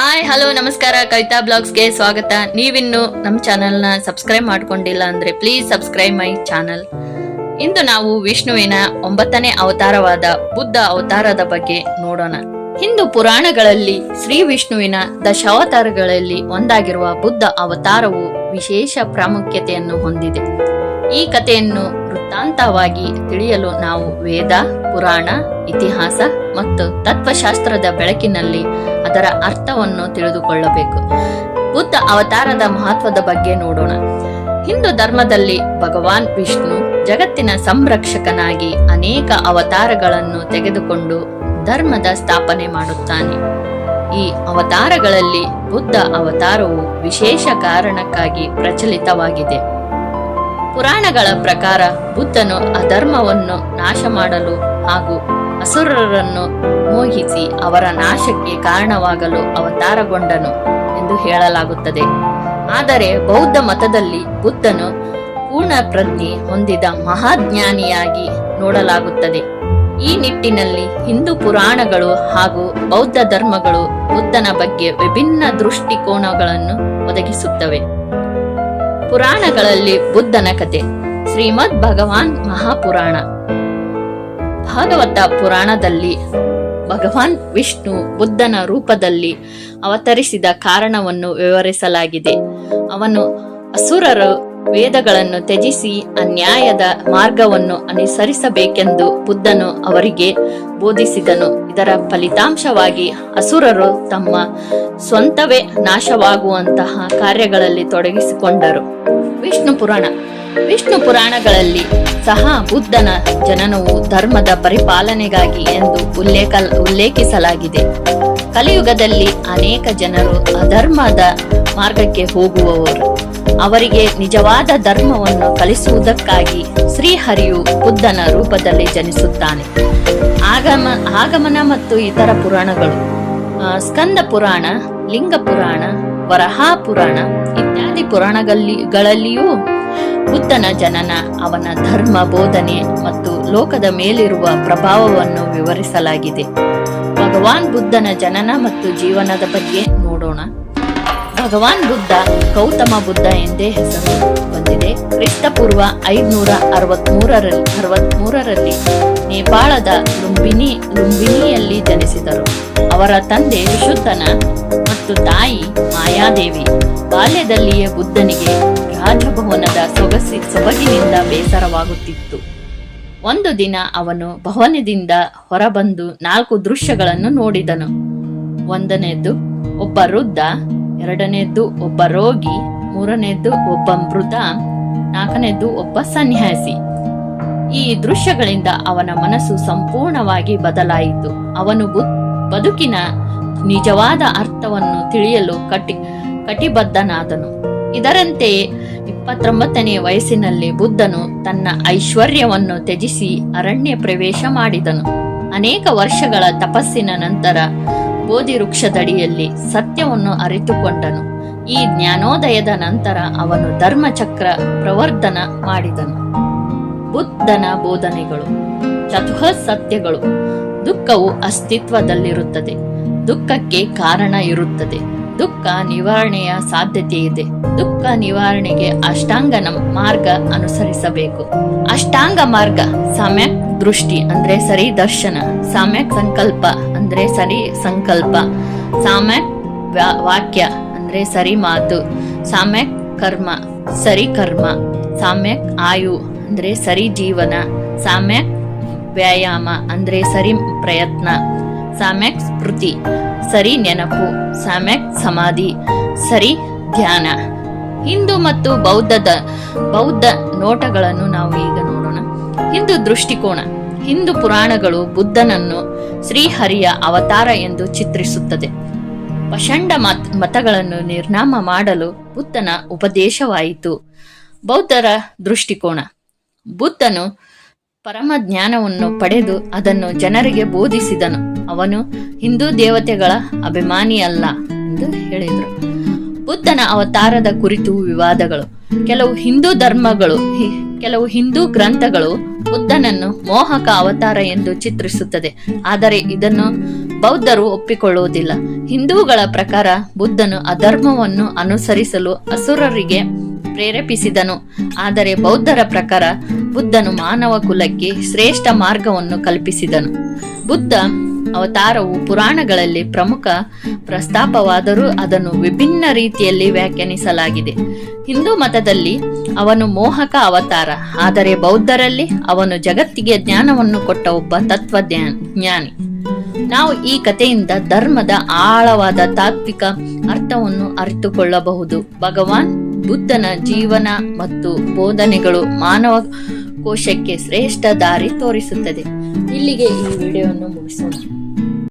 Hi hello ನಮಸ್ಕಾರ. ಕವಿತಾ ಬ್ಲಾಗ್ಸ್ಗೆ ಸ್ವಾಗತ. ನೀವಿನ್ನು ನಮ್ಮ ಚಾನೆಲ್ನ ಸಬ್ಸ್ಕ್ರೈಬ್ ಮಾಡ್ಕೊಂಡಿಲ್ಲ ಅಂದ್ರೆ ಪ್ಲೀಸ್ ಸಬ್ಸ್ಕ್ರೈಬ್ ಮೈ ಚಾನಲ್ ಇಂದು ನಾವು ವಿಷ್ಣುವಿನ ಒಂಬತ್ತನೇ ಅವತಾರವಾದ ಬುದ್ಧ ಅವತಾರದ ಬಗ್ಗೆ ನೋಡೋಣ. ಹಿಂದೂ ಪುರಾಣಗಳಲ್ಲಿ ಶ್ರೀ ವಿಷ್ಣುವಿನ ದಶಾವತಾರಗಳಲ್ಲಿ ಒಂದಾಗಿರುವ ಬುದ್ಧ ಅವತಾರವು ವಿಶೇಷ ಪ್ರಾಮುಖ್ಯತೆಯನ್ನು ಹೊಂದಿದೆ. ಈ ಕಥೆಯನ್ನು ವೃತ್ತಾಂತವಾಗಿ ತಿಳಿಯಲು ನಾವು ವೇದ, ಪುರಾಣ, ಇತಿಹಾಸ ಮತ್ತು ತತ್ವಶಾಸ್ತ್ರದ ಬೆಳಕಿನಲ್ಲಿ ಅದರ ಅರ್ಥವನ್ನು ತಿಳಿದುಕೊಳ್ಳಬೇಕು. ಬುದ್ಧ ಅವತಾರದ ಮಹತ್ವದ ಬಗ್ಗೆ ನೋಡೋಣ. ಹಿಂದೂ ಧರ್ಮದಲ್ಲಿ ಭಗವಾನ್ ವಿಷ್ಣು ಜಗತ್ತಿನ ಸಂರಕ್ಷಕನಾಗಿ ಅನೇಕ ಅವತಾರಗಳನ್ನು ತೆಗೆದುಕೊಂಡು ಧರ್ಮದ ಸ್ಥಾಪನೆ ಮಾಡುತ್ತಾನೆ. ಈ ಅವತಾರಗಳಲ್ಲಿ ಬುದ್ಧ ಅವತಾರವು ವಿಶೇಷ ಕಾರಣಕ್ಕಾಗಿ ಪ್ರಚಲಿತವಾಗಿದೆ. ಪುರಾಣಗಳ ಪ್ರಕಾರ ಬುದ್ಧನು ಅಧರ್ಮವನ್ನು ನಾಶ ಮಾಡಲು ಹಾಗೂ ಅಸುರರನ್ನು ಮೋಹಿಸಿ ಅವರ ನಾಶಕ್ಕೆ ಕಾರಣವಾಗಲು ಅವತಾರಗೊಂಡನು ಎಂದು ಹೇಳಲಾಗುತ್ತದೆ. ಆದರೆ ಬೌದ್ಧ ಮತದಲ್ಲಿ ಬುದ್ಧನು ಪೂರ್ಣ ಪ್ರಜ್ಞೆ ಹೊಂದಿದ ಮಹಾಜ್ಞಾನಿಯಾಗಿ ನೋಡಲಾಗುತ್ತದೆ. ಈ ನಿಟ್ಟಿನಲ್ಲಿ ಹಿಂದೂ ಪುರಾಣಗಳು ಹಾಗೂ ಬೌದ್ಧ ಧರ್ಮಗಳು ಬುದ್ಧನ ಬಗ್ಗೆ ವಿಭಿನ್ನ ದೃಷ್ಟಿಕೋನಗಳನ್ನು ಒದಗಿಸುತ್ತವೆ. ಪುರಾಣಗಳಲ್ಲಿ ಬುದ್ಧನ ಕತೆ. ಶ್ರೀಮದ್ ಭಗವಾನ್ ಮಹಾಪುರಾಣ. ಭಾಗವತ ಪುರಾಣದಲ್ಲಿ ಭಗವಾನ್ ವಿಷ್ಣು ಬುದ್ಧನ ರೂಪದಲ್ಲಿ ಅವತರಿಸಿದ ಕಾರಣವನ್ನು ವಿವರಿಸಲಾಗಿದೆ. ಅವನು ಅಸುರರು ವೇದಗಳನ್ನು ತ್ಯಜಿಸಿ ಅನ್ಯಾಯದ ಮಾರ್ಗವನ್ನು ಅನುಸರಿಸಬೇಕೆಂದು ಬುದ್ಧನು ಅವರಿಗೆ ಬೋಧಿಸಿದನು. ಇದರ ಫಲಿತಾಂಶವಾಗಿ ಅಸುರರು ತಮ್ಮ ಸ್ವಂತವೇ ನಾಶವಾಗುವಂತಹ ಕಾರ್ಯಗಳಲ್ಲಿ ತೊಡಗಿಸಿಕೊಂಡರು. ವಿಷ್ಣು ಪುರಾಣ. ವಿಷ್ಣು ಪುರಾಣಗಳಲ್ಲಿ ಸಹ ಬುದ್ಧನ ಜನನವು ಧರ್ಮದ ಪರಿಪಾಲನೆಗಾಗಿ ಎಂದು ಉಲ್ಲೇಖ, ಉಲ್ಲೇಖಿಸಲಾಗಿದೆ. ಕಲಿಯುಗದಲ್ಲಿ ಅನೇಕ ಜನರು ಅಧರ್ಮದ ಮಾರ್ಗಕ್ಕೆ ಹೋಗುವವರು. ಅವರಿಗೆ ನಿಜವಾದ ಧರ್ಮವನ್ನು ಕಲಿಸುವುದಕ್ಕಾಗಿ ಶ್ರೀಹರಿಯು ಬುದ್ಧನ ರೂಪದಲ್ಲಿ ಜನಿಸುತ್ತಾನೆ. ಆಗಮ, ಆಗಮನ ಮತ್ತು ಇತರ ಪುರಾಣಗಳು ಸ್ಕಂದ ಪುರಾಣ, ಲಿಂಗ ಪುರಾಣ, ವರಹಾ ಪುರಾಣ ಇತ್ಯಾದಿ ಪುರಾಣಗಳಲ್ಲಿಯೂ ಬುದ್ಧನ ಜನನ, ಅವನ ಧರ್ಮ ಬೋಧನೆ ಮತ್ತು ಲೋಕದ ಮೇಲಿರುವ ಪ್ರಭಾವವನ್ನು ವಿವರಿಸಲಾಗಿದೆ. ಭಗವಾನ್ ಬುದ್ಧನ ಜನನ ಮತ್ತು ಜೀವನದ ಬಗ್ಗೆ ನೋಡೋಣ. ಭಗವಾನ್ ಬುದ್ಧ, ಗೌತಮ ಬುದ್ಧ ಎಂದೇ ಹೆಸರು ಬಂದಿದೆ. ಕ್ರಿಸ್ತಪೂರ್ವ ಐದುನೂರ ಅರವತ್ಮೂರರಲ್ಲಿ ಅರವತ್ಮೂರರಲ್ಲಿ ನೇಪಾಳದ ಲುಂಬಿನಿ, ಲುಂಬಿನಿಯಲ್ಲಿ ಜನಿಸಿದರು. ಅವರ ತಂದೆ ವಿಶುದ್ಧನ ಮತ್ತು ತಾಯಿ ಮಾಯಾದೇವಿ. ಬಾಲ್ಯದಲ್ಲಿಯೇ ಬುದ್ಧನಿಗೆ ರಾಜಭವನದ ಸೊಗಸಿ, ಸೊಬಗಿನಿಂದ ಬೇಸರವಾಗುತ್ತಿತ್ತು. ಒಂದು ದಿನ ಅವನು ಭವನದಿಂದ ಹೊರಬಂದು ನಾಲ್ಕು ದೃಶ್ಯಗಳನ್ನು ನೋಡಿದನು. ಒಂದನೆಯದು, ಒಬ್ಬ ವೃದ್ಧ ಎರಡನೇದ್ದು ಒಬ್ಬ ರೋಗಿ, ಮೂರನೇದ್ದು ಒಬ್ಬ ಮೃತ, ನಾಲ್ಕನೇದ್ದು ಒಬ್ಬ ಸನ್ಯಾಸಿ. ಈ ದೃಶ್ಯಗಳಿಂದ ಅವನ ಮನಸ್ಸು ಸಂಪೂರ್ಣವಾಗಿ ಬದಲಾಯಿತು. ಅವನು ಬದುಕಿನ ನಿಜವಾದ ಅರ್ಥವನ್ನು ತಿಳಿಯಲು ಕಟಿ ಕಟಿಬದ್ಧನಾದನು. ಇದರಂತೆಯೇ ಇಪ್ಪತ್ತೊಂಬತ್ತನೇ ವಯಸ್ಸಿನಲ್ಲಿ ಬುದ್ಧನು ತನ್ನ ಐಶ್ವರ್ಯವನ್ನು ತ್ಯಜಿಸಿ ಅರಣ್ಯ ಪ್ರವೇಶ ಮಾಡಿದನು. ಅನೇಕ ವರ್ಷಗಳ ತಪಸ್ಸಿನ ನಂತರ ಬೋಧಿ ವೃಕ್ಷದಡಿಯಲ್ಲಿ ಸತ್ಯವನ್ನು ಅರಿತುಕೊಂಡನು. ಈ ಜ್ಞಾನೋದಯದ ನಂತರ ಅವನು ಧರ್ಮಚಕ್ರ ಪ್ರವರ್ಧನ ಮಾಡಿದನು. ಬುದ್ಧನ ಬೋಧನೆಗಳು, ಚತುಃ ಸತ್ಯಗಳು, ದುಃಖವು ಅಸ್ತಿತ್ವದಲ್ಲಿರುತ್ತದೆ. ದುಃಖಕ್ಕೆ ಕಾರಣ ಇರುತ್ತದೆ. ದುಃಖ ನಿವಾರಣೆಯ ಸಾಧ್ಯತೆ ಇದೆ. ದುಃಖ ನಿವಾರಣೆಗೆ ಅಷ್ಟಾಂಗ ಮಾರ್ಗ ಅನುಸರಿಸಬೇಕು. ಅಷ್ಟಾಂಗ ಮಾರ್ಗ, ಸಮ್ಯಕ್ ದೃಷ್ಟಿ ಅಂದ್ರೆ ಸರಿ ದರ್ಶನ, ಸಮ್ಯಕ್ ಸಂಕಲ್ಪ ಅಂದ್ರೆ ಸರಿ ಸಂಕಲ್ಪ, ಸಾಮ್ಯಕ್ ವಾಕ್ಯ ಅಂದ್ರೆ ಸರಿ ಮಾತು, ಸಾಮ್ಯಕ್ ಕರ್ಮ, ಸರಿ ಕರ್ಮ, ಸಾಮ್ಯಕ್ ಆಯು ಅಂದ್ರೆ ಸರಿ ಜೀವನ, ಸಾಮ್ಯಕ್ ವ್ಯಾಯಾಮ ಅಂದ್ರೆ ಸರಿ ಪ್ರಯತ್ನ ಸಾಮ್ಯಕ್ ಸ್ಮೃತಿ. ಸರಿ ನೆನಪು, ಸಾಮ್ಯಕ್ ಸಮಾಧಿ, ಸರಿ ಧ್ಯಾನ. ಹಿಂದೂ ಮತ್ತು ಬೌದ್ಧದ, ಬೌದ್ಧ ನೋಟಗಳನ್ನು ನಾವು ಈಗ ನೋಡೋಣ. ಹಿಂದೂ ದೃಷ್ಟಿಕೋನ. ಹಿಂದೂ ಪುರಾಣಗಳು ಬುದ್ಧನನ್ನು ಶ್ರೀಹರಿಯ ಅವತಾರ ಎಂದು ಚಿತ್ರಿಸುತ್ತದೆ. ಪಷಂಡ ಮತ್, ಮತಗಳನ್ನು ನಿರ್ನಾಮ ಮಾಡಲು ಬುದ್ಧನ ಉಪದೇಶವಾಯಿತು. ಬೌದ್ಧರ ದೃಷ್ಟಿಕೋನ. ಬುದ್ಧನು ಪರಮ ಜ್ಞಾನವನ್ನು ಪಡೆದು ಅದನ್ನು ಜನರಿಗೆ ಬೋಧಿಸಿದನು. ಅವನು ಹಿಂದೂ ದೇವತೆಗಳ ಅಭಿಮಾನಿಯಲ್ಲ ಎಂದು ಹೇಳಿದರು. ಬುದ್ಧನ ಅವತಾರದ ಕುರಿತು ವಿವಾದಗಳು. ಕೆಲವು ಹಿಂದೂ ಧರ್ಮಗಳು ಕೆಲವು ಹಿಂದೂ ಗ್ರಂಥಗಳು ಬುದ್ಧನನ್ನು ಮೋಹಕ ಅವತಾರ ಎಂದು ಚಿತ್ರಿಸುತ್ತದೆ. ಆದರೆ ಇದನ್ನು ಬೌದ್ಧರು ಒಪ್ಪಿಕೊಳ್ಳುವುದಿಲ್ಲ. ಹಿಂದೂಗಳ ಪ್ರಕಾರ ಬುದ್ಧನು ಅಧರ್ಮವನ್ನು ಅನುಸರಿಸಲು ಅಸುರರಿಗೆ ಪ್ರೇರೇಪಿಸಿದನು. ಆದರೆ ಬೌದ್ಧರ ಪ್ರಕಾರ ಬುದ್ಧನು ಮಾನವ ಕುಲಕ್ಕೆ ಶ್ರೇಷ್ಠ ಮಾರ್ಗವನ್ನು ಕಲ್ಪಿಸಿದನು. ಬುದ್ಧ ಅವತಾರವು ಪುರಾಣಗಳಲ್ಲಿ ಪ್ರಮುಖ ಪ್ರಸ್ತಾಪವಾದರೂ ಅದನ್ನು ವಿಭಿನ್ನ ರೀತಿಯಲ್ಲಿ ವ್ಯಾಖ್ಯಾನಿಸಲಾಗಿದೆ. ಹಿಂದೂ ಮತದಲ್ಲಿ ಅವನು ಮೋಹಕ ಅವತಾರ, ಆದರೆ ಬೌದ್ಧರಲ್ಲಿ ಅವನು ಜಗತ್ತಿಗೆ ಜ್ಞಾನವನ್ನು ಕೊಟ್ಟ ಒಬ್ಬ ತತ್ವಜ್ಞಾನಿ, ಜ್ಞಾನಿ. ನಾವು ಈ ಕಥೆಯಿಂದ ಧರ್ಮದ ಆಳವಾದ ತಾತ್ವಿಕ ಅರ್ಥವನ್ನು ಅರಿತುಕೊಳ್ಳಬಹುದು. ಭಗವಾನ್ ಬುದ್ಧನ ಜೀವನ ಮತ್ತು ಬೋಧನೆಗಳು ಮಾನವ ಕೋಶಕ್ಕೆ ಶ್ರೇಷ್ಠ ದಾರಿ ತೋರಿಸುತ್ತದೆ. ಇಲ್ಲಿಗೆ ಈ ವಿಡಿಯೋವನ್ನು ಮುಗಿಸೋಣ.